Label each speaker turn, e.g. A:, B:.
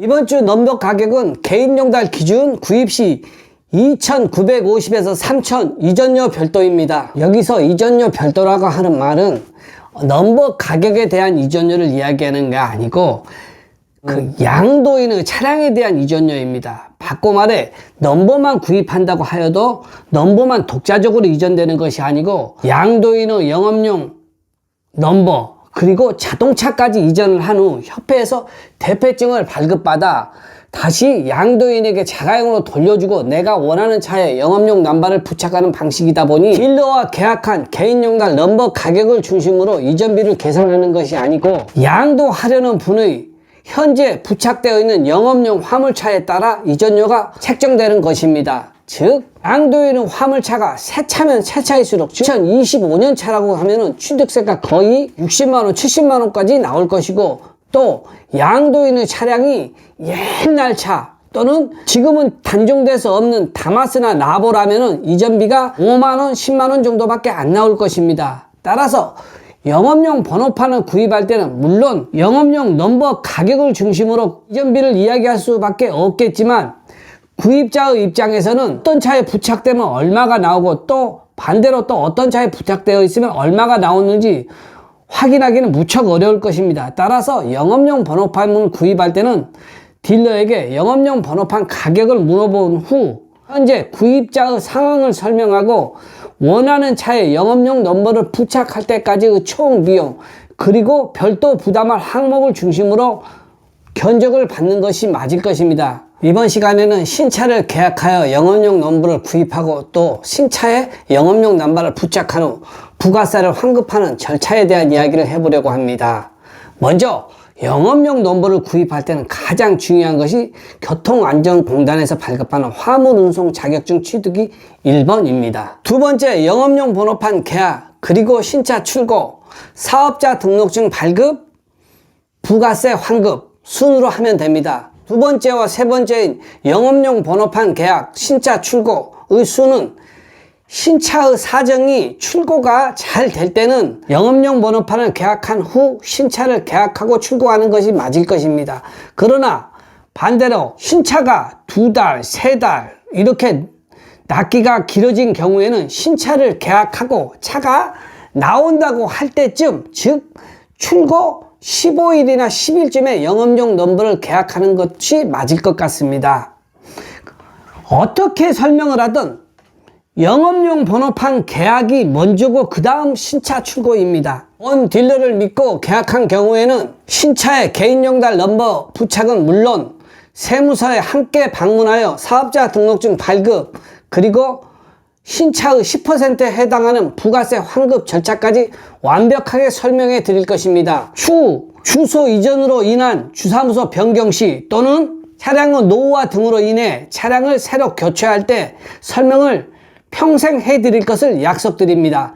A: 이번 주 넘버 가격은 개인용달 기준 구입 시 2,950에서 3,000 이전료 별도입니다. 여기서 이전료 별도라고 하는 말은 넘버 가격에 대한 이전료를 이야기하는 게 아니고 그 양도인의 차량에 대한 이전료입니다. 바꿔 말해 넘버만 구입한다고 하여도 넘버만 독자적으로 이전되는 것이 아니고 양도인의 영업용 넘버 그리고 자동차까지 이전을 한 후 협회에서 대표증을 발급받아 다시 양도인에게 자가용으로 돌려주고 내가 원하는 차에 영업용 남발을 부착하는 방식이다 보니 딜러와 계약한 개인용달 넘버 가격을 중심으로 이전비를 계산하는 것이 아니고 양도하려는 분의 현재 부착되어 있는 영업용 화물차에 따라 이전료가 책정되는 것입니다. 즉 양도인은 화물차가 새 차면 새 차일수록 2025년 차라고 하면은 취득세가 거의 60만원, 70만원까지 나올 것이고 또 양도인의 차량이 옛날 차 또는 지금은 단종돼서 없는 다마스나 나보라면은 이전비가 5만원, 10만원 정도밖에 안 나올 것입니다. 따라서 영업용 번호판을 구입할 때는 물론 영업용 넘버 가격을 중심으로 이전비를 이야기할 수밖에 없겠지만 구입자의 입장에서는 어떤 차에 부착되면 얼마가 나오고 또 반대로 또 어떤 차에 부착되어 있으면 얼마가 나오는지 확인하기는 무척 어려울 것입니다. 따라서 영업용 번호판을 구입할 때는 딜러에게 영업용 번호판 가격을 물어본 후 현재 구입자의 상황을 설명하고 원하는 차에 영업용 넘버를 부착할 때까지의 총 비용 그리고 별도 부담할 항목을 중심으로 견적을 받는 것이 맞을 것입니다. 이번 시간에는 신차를 계약하여 영업용 넘버를 구입하고 또 신차에 영업용 남발을 부착한 후 부가세를 환급하는 절차에 대한 이야기를 해보려고 합니다. 먼저 영업용 넘버를 구입할 때는 가장 중요한 것이 교통안전공단에서 발급하는 화물운송 자격증 취득이 1번입니다. 두 번째 영업용 번호판 계약 그리고 신차 출고 사업자 등록증 발급 부가세 환급 순으로 하면 됩니다. 두 번째와 세 번째인 영업용 번호판 계약, 신차 출고의 수는 신차의 사정이 출고가 잘 될 때는 영업용 번호판을 계약한 후 신차를 계약하고 출고하는 것이 맞을 것입니다. 그러나 반대로 신차가 두 달, 세 달 이렇게 납기가 길어진 경우에는 신차를 계약하고 차가 나온다고 할 때쯤 즉 출고 15일이나 10일쯤에 영업용 넘버를 계약하는 것이 맞을 것 같습니다. 어떻게 설명을 하든 영업용 번호판 계약이 먼저고 그 다음 신차 출고입니다. 원 딜러를 믿고 계약한 경우에는 신차의 개인용달 넘버 부착은 물론 세무서에 함께 방문하여 사업자 등록증 발급 그리고 신차의 10%에 해당하는 부가세 환급 절차까지 완벽하게 설명해 드릴 것입니다. 추후 주소 이전으로 인한 주사무소 변경 시 또는 차량의 노후화 등으로 인해 차량을 새로 교체할 때 설명을 평생 해 드릴 것을 약속드립니다.